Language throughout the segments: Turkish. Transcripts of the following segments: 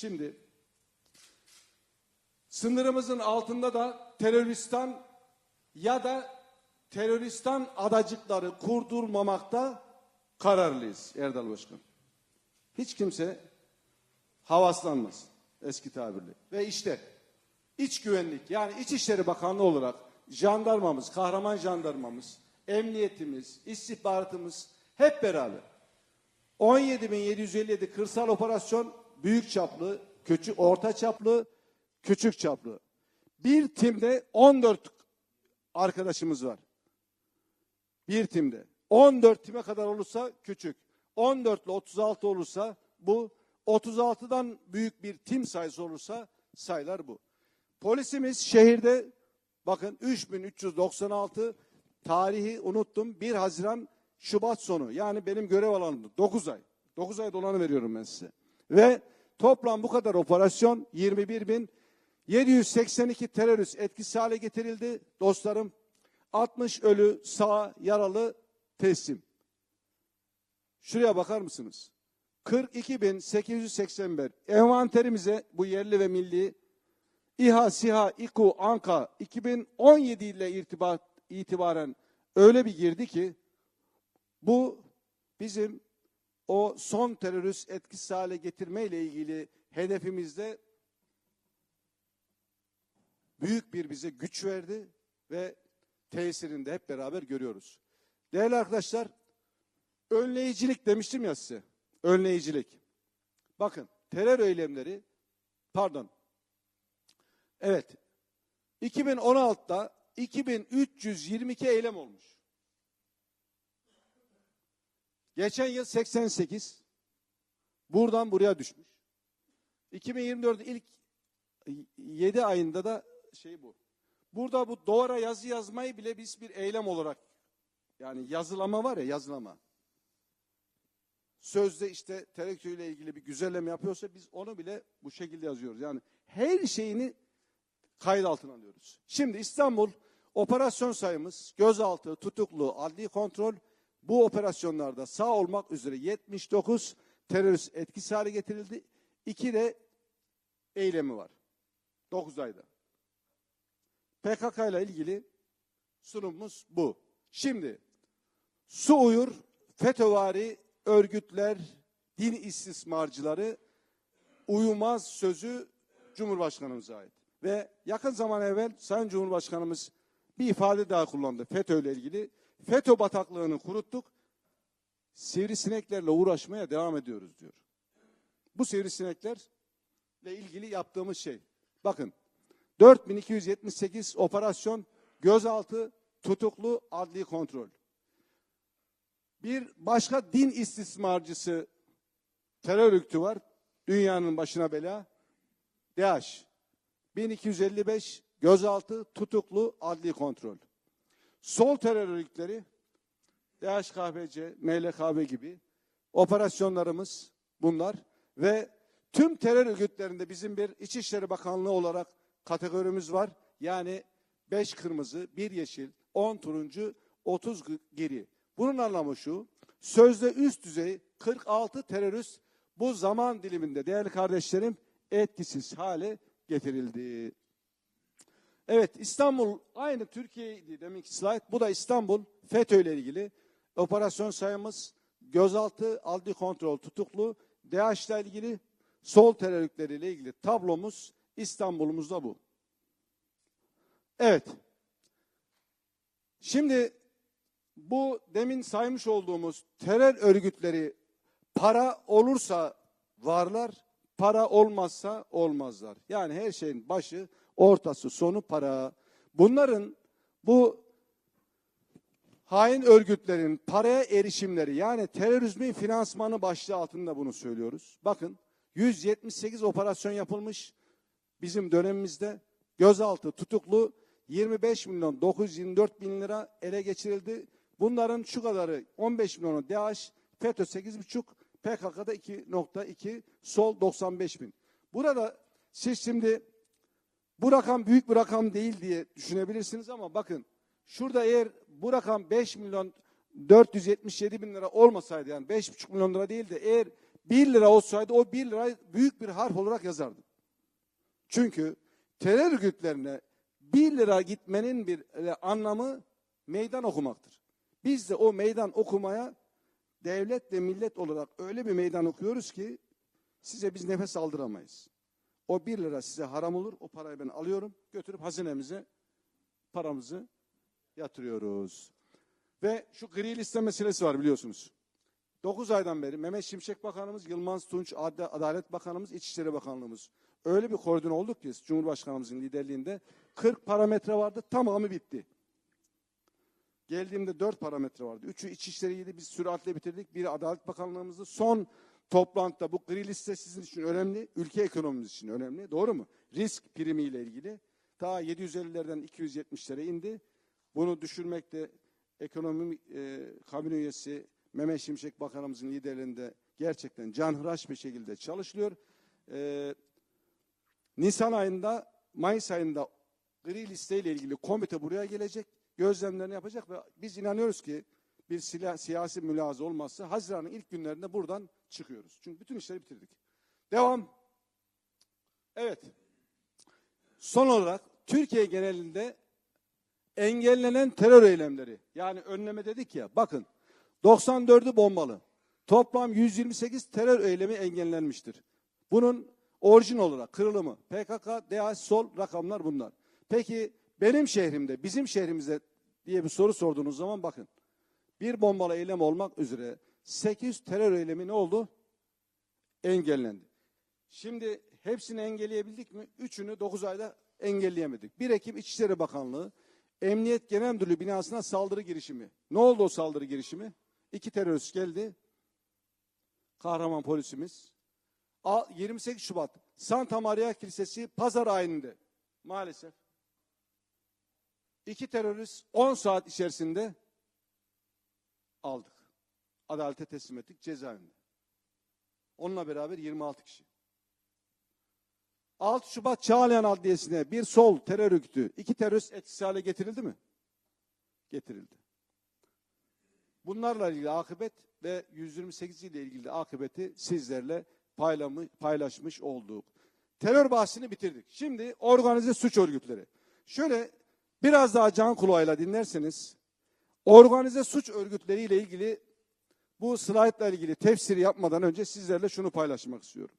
Şimdi sınırımızın altında da teröristan ya da teröristan adacıkları kurdurmamakta kararlıyız Erdal Başkan. Hiç kimse havaslanmasın eski tabirle. Ve işte iç güvenlik yani İçişleri Bakanlığı olarak jandarmamız, kahraman jandarmamız, emniyetimiz, istihbaratımız hep beraber 17.757 kırsal operasyon büyük çaplı, küçük, orta çaplı, küçük çaplı. Bir timde 14 arkadaşımız var. Bir timde. 14 time kadar olursa küçük. 14 ile 36 olursa bu. 36'dan büyük bir tim sayısı olursa sayılar bu. Polisimiz şehirde bakın 3396 tarihi unuttum. 1 Haziran Şubat sonu yani benim görev alanımda 9 ay. 9 ay dolanı veriyorum ben size. Ve toplam bu kadar operasyon 21.782 terörist etkisiz hale getirildi dostlarım. 60 ölü, sağ, yaralı teslim. Şuraya bakar mısınız? 42.881 envanterimize bu yerli ve milli İHA, SİHA, İKU, ANKA 2017 ile itibaren öyle bir girdi ki bu bizim o son terörist etkisiz hale getirme ile ilgili hedefimizde büyük bir bize güç verdi ve tesirini de hep beraber görüyoruz. Değerli arkadaşlar, önleyicilik demiştim ya size. Önleyicilik. Bakın terör eylemleri, pardon. Evet. 2016'da 2322 eylem olmuş. Geçen yıl 88. Buradan buraya düşmüş. 2024'ün ilk 7 ayında da şey bu. Burada bu doğara yazı yazmayı bile biz bir eylem olarak yani yazılama var ya yazılama. Sözde işte terektür ile ilgili bir güzelleme yapıyorsa biz onu bile bu şekilde yazıyoruz. Yani her şeyini kayıt altına alıyoruz. Şimdi İstanbul operasyon sayımız gözaltı, tutuklu, adli kontrol bu operasyonlarda sağ olmak üzere 79 terörist etkisiz hale getirildi. İki de eylemi var. 9 ayda. PKK ile ilgili sunumumuz bu. Şimdi su uyur, FETÖ'vari örgütler, din istismarcıları uyumaz sözü Cumhurbaşkanımıza ait. Ve yakın zaman evvel Sayın Cumhurbaşkanımız bir ifade daha kullandı FETÖ ile ilgili. FETÖ bataklığını kuruttuk, sivrisineklerle uğraşmaya devam ediyoruz diyor. Bu sivrisineklerle ilgili yaptığımız şey. Bakın 4278 operasyon, gözaltı, tutuklu, adli kontrol. Bir başka din istismarcısı terör örgütü var. Dünyanın başına bela. DAEŞ. 1255 gözaltı, tutuklu, adli kontrol. Sol terör örgütleri DHKPC, MLKB gibi operasyonlarımız bunlar ve tüm terör örgütlerinde bizim bir İçişleri Bakanlığı olarak kategorimiz var. Yani 5 kırmızı, 1 yeşil, 10 turuncu, 30 gri. Bunun anlamı şu. Sözde üst düzey 46 terörist bu zaman diliminde değerli kardeşlerim etkisiz hale getirildi. Evet İstanbul aynı Türkiye'ydi demek slide. Bu da İstanbul FETÖ ile ilgili operasyon sayımız gözaltı, adli kontrol, tutuklu, DAEŞ ile ilgili sol terörlükleriyle ilgili tablomuz İstanbul'umuzda bu. Evet. Şimdi bu demin saymış olduğumuz terör örgütleri para olursa varlar, para olmazsa olmazlar. Yani her şeyin başı, ortası, sonu para. Bunların bu hain örgütlerin paraya erişimleri yani terörizmin finansmanı başlığı altında bunu söylüyoruz. Bakın 178 operasyon yapılmış bizim dönemimizde gözaltı tutuklu 25 milyon 924 bin lira ele geçirildi. Bunların şu kadarı 15 milyonu DAEŞ, FETÖ 8,5, PKK'da 2.2, Sol 95 bin. Burada siz şimdi bu rakam büyük bir rakam değil diye düşünebilirsiniz ama bakın şurada eğer bu rakam 5 milyon 477 bin lira olmasaydı yani 5,5 milyon lira değil de eğer 1 lira olsaydı o 1 lira büyük bir harf olarak yazardım. Çünkü terör örgütlerine 1 lira gitmenin bir e, anlamı meydan okumaktır. Biz de o meydan okumaya devlet ve millet olarak öyle bir meydan okuyoruz ki size biz nefes aldıramayız. O 1 lira size haram olur. O parayı ben alıyorum. Götürüp hazinemize paramızı yatırıyoruz. Ve şu gri liste meselesi var biliyorsunuz. 9 aydan beri Mehmet Şimşek Bakanımız, Yılmaz Tunç Ad- Adalet Bakanımız, İçişleri Bakanlığımız öyle bir koordine olduk ki Cumhurbaşkanımızın liderliğinde 40 parametre vardı tamamı bitti. Geldiğimde 4 parametre vardı. Üçü İçişleri'ydi biz süratle bitirdik. Biri Adalet Bakanlığımızdı. Son toplantıda bu gri liste sizin için önemli. Ülke ekonomimiz için önemli. Doğru mu? Risk primiyle ilgili. Ta 750'lerden 270'lere indi. Bunu düşürmekte ekonomi e, kabine üyesi Mehmet Şimşek Bakanımızın liderliğinde gerçekten canhıraş bir şekilde çalışılıyor. E, Nisan ayında, Mayıs ayında gri listeyle ilgili komite buraya gelecek. Gözlemlerini yapacak ve biz inanıyoruz ki bir silah, siyasi mülazı olmazsa Haziran'ın ilk günlerinde buradan çıkıyoruz. Çünkü bütün işleri bitirdik. Devam. Evet. Son olarak Türkiye genelinde engellenen terör eylemleri yani önleme dedik ya bakın 94'ü bombalı. Toplam 128 terör eylemi engellenmiştir. Bunun orijin olarak kırılımı PKK, DAEŞ, SOL rakamlar bunlar. Peki benim şehrimde, bizim şehrimizde diye bir soru sorduğunuz zaman bakın. Bir bombalı eylem olmak üzere 800 terör eylemi ne oldu? Engellendi. Şimdi hepsini engelleyebildik mi? Üçünü 9 ayda engelleyemedik. 1 Ekim İçişleri Bakanlığı Emniyet Genel Müdürlüğü binasına saldırı girişimi. Ne oldu o saldırı girişimi? İki terörist geldi. Kahraman polisimiz. A- 28 Şubat Santa Maria Kilisesi pazar ayinde maalesef iki terörist 10 saat içerisinde aldık. Adalete teslim ettik cezaevinde. Onunla beraber 26 kişi. 6 Şubat Çağlayan Adliyesi'ne bir sol terör örgütü, iki terörist etkisiz hale getirildi mi? Getirildi. Bunlarla ilgili akıbet ve 128 ile ilgili akıbeti sizlerle paylaşmış olduk. Terör bahsini bitirdik. Şimdi organize suç örgütleri. Şöyle biraz daha can kulağıyla dinlerseniz organize suç örgütleriyle ilgili bu slaytla ilgili tefsiri yapmadan önce sizlerle şunu paylaşmak istiyorum.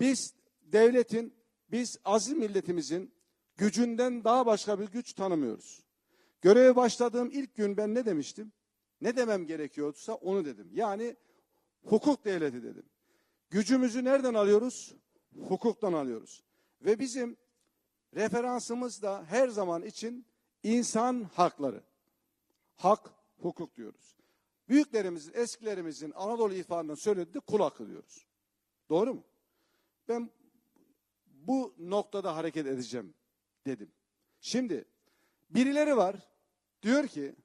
Biz devletin, biz aziz milletimizin gücünden daha başka bir güç tanımıyoruz. Göreve başladığım ilk gün ben ne demiştim? Ne demem gerekiyorsa onu dedim. Yani hukuk devleti dedim. Gücümüzü nereden alıyoruz? Hukuktan alıyoruz. Ve bizim referansımız da her zaman için insan hakları. Hak, hukuk diyoruz. Büyüklerimizin, eskilerimizin Anadolu ifadından söylediği kul hakkı diyoruz. Doğru mu? Ben bu noktada hareket edeceğim dedim. Şimdi birileri var diyor ki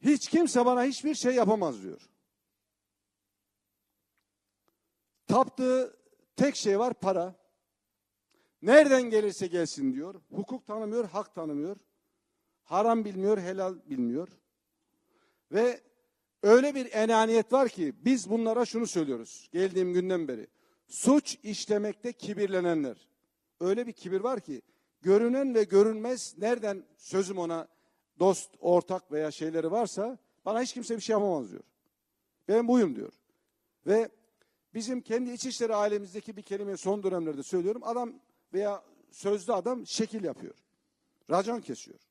hiç kimse bana hiçbir şey yapamaz diyor. Taptığı tek şey var para. Nereden gelirse gelsin diyor. Hukuk tanımıyor, hak tanımıyor. Haram bilmiyor, helal bilmiyor. Ve öyle bir enaniyet var ki biz bunlara şunu söylüyoruz geldiğim günden beri. Suç işlemekte kibirlenenler. Öyle bir kibir var ki görünen ve görünmez nereden sözüm ona dost, ortak veya şeyleri varsa bana hiç kimse bir şey yapamaz diyor. Ben buyum diyor. Ve bizim kendi içişleri ailemizdeki bir kelime son dönemlerde söylüyorum. Adam veya sözlü adam şekil yapıyor. Racon kesiyor.